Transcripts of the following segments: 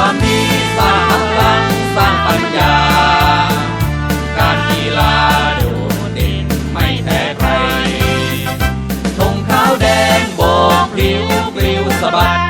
ความดีสร้างพลังสร้างปัญญา การกีฬาโดดเด่นไม่แพ้ใครธงขาวแดงโบกปลิวปลิวสะบัด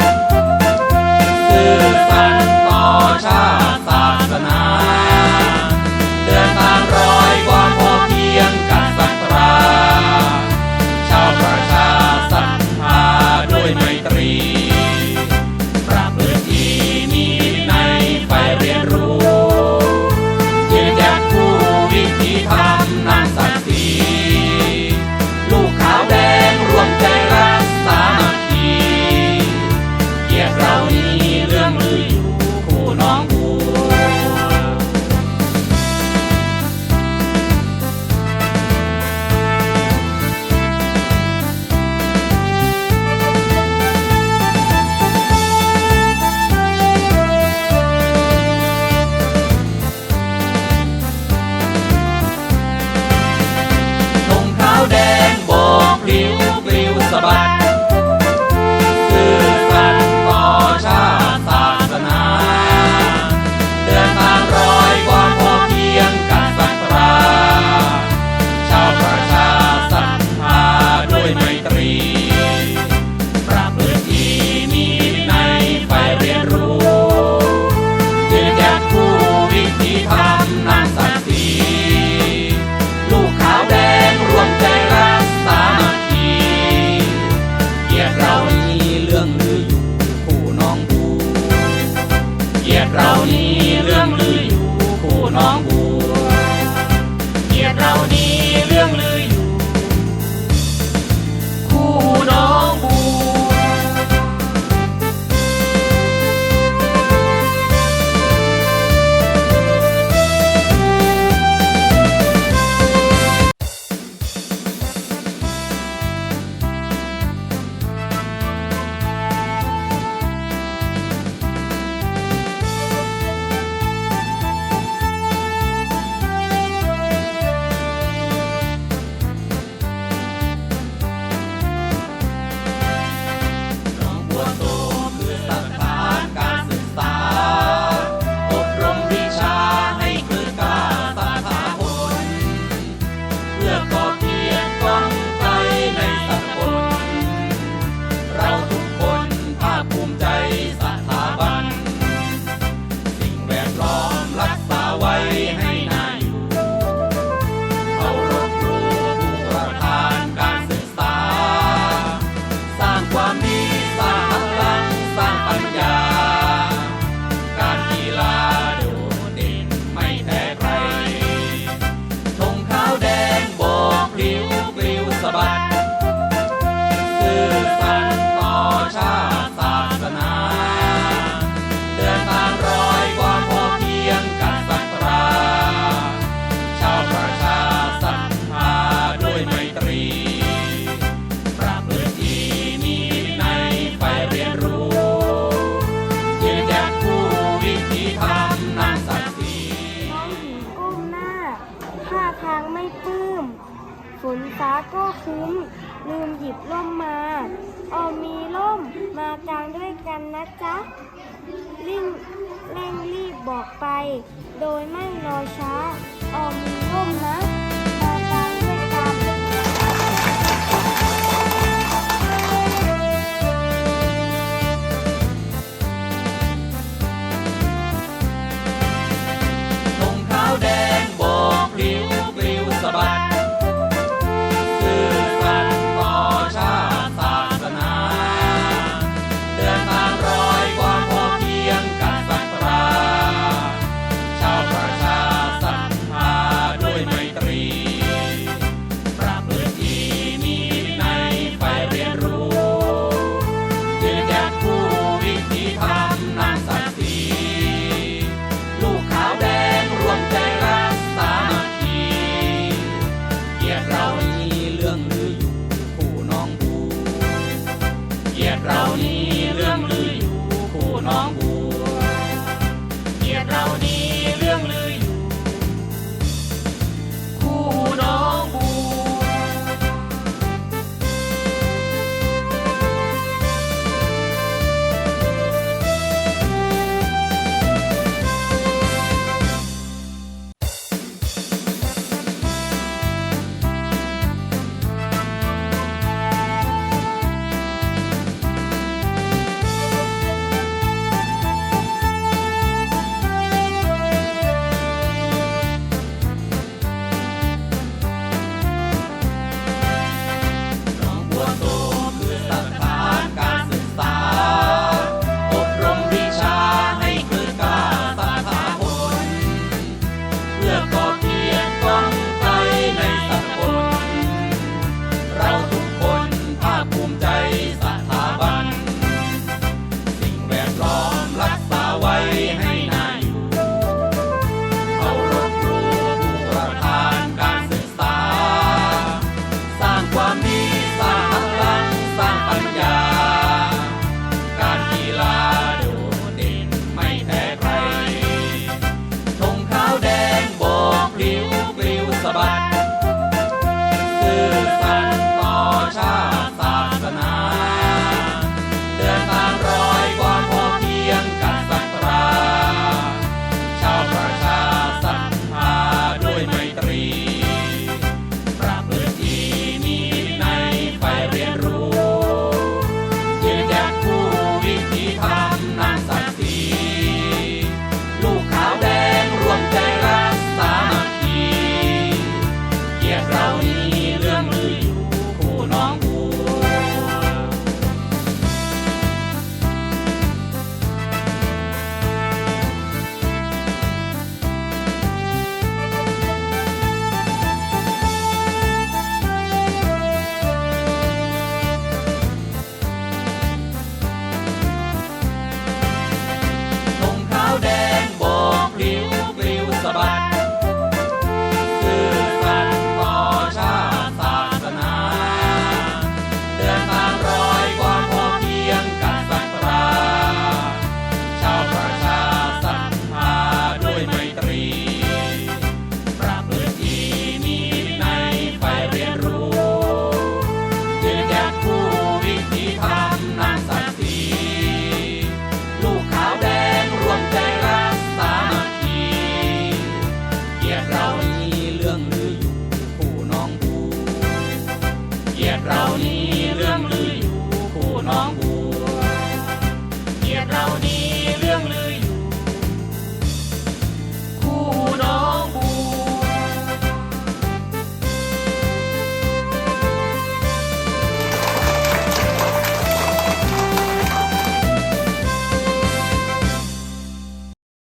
ม ฝนฟ้าก็คุ้ม ลืมหยิบร่มมาออมีร่มมากลางด้วยกันนะจ๊ะลิ่งเร่งรีบบอกไป โดยไม่รอช้าออมีร่มนะ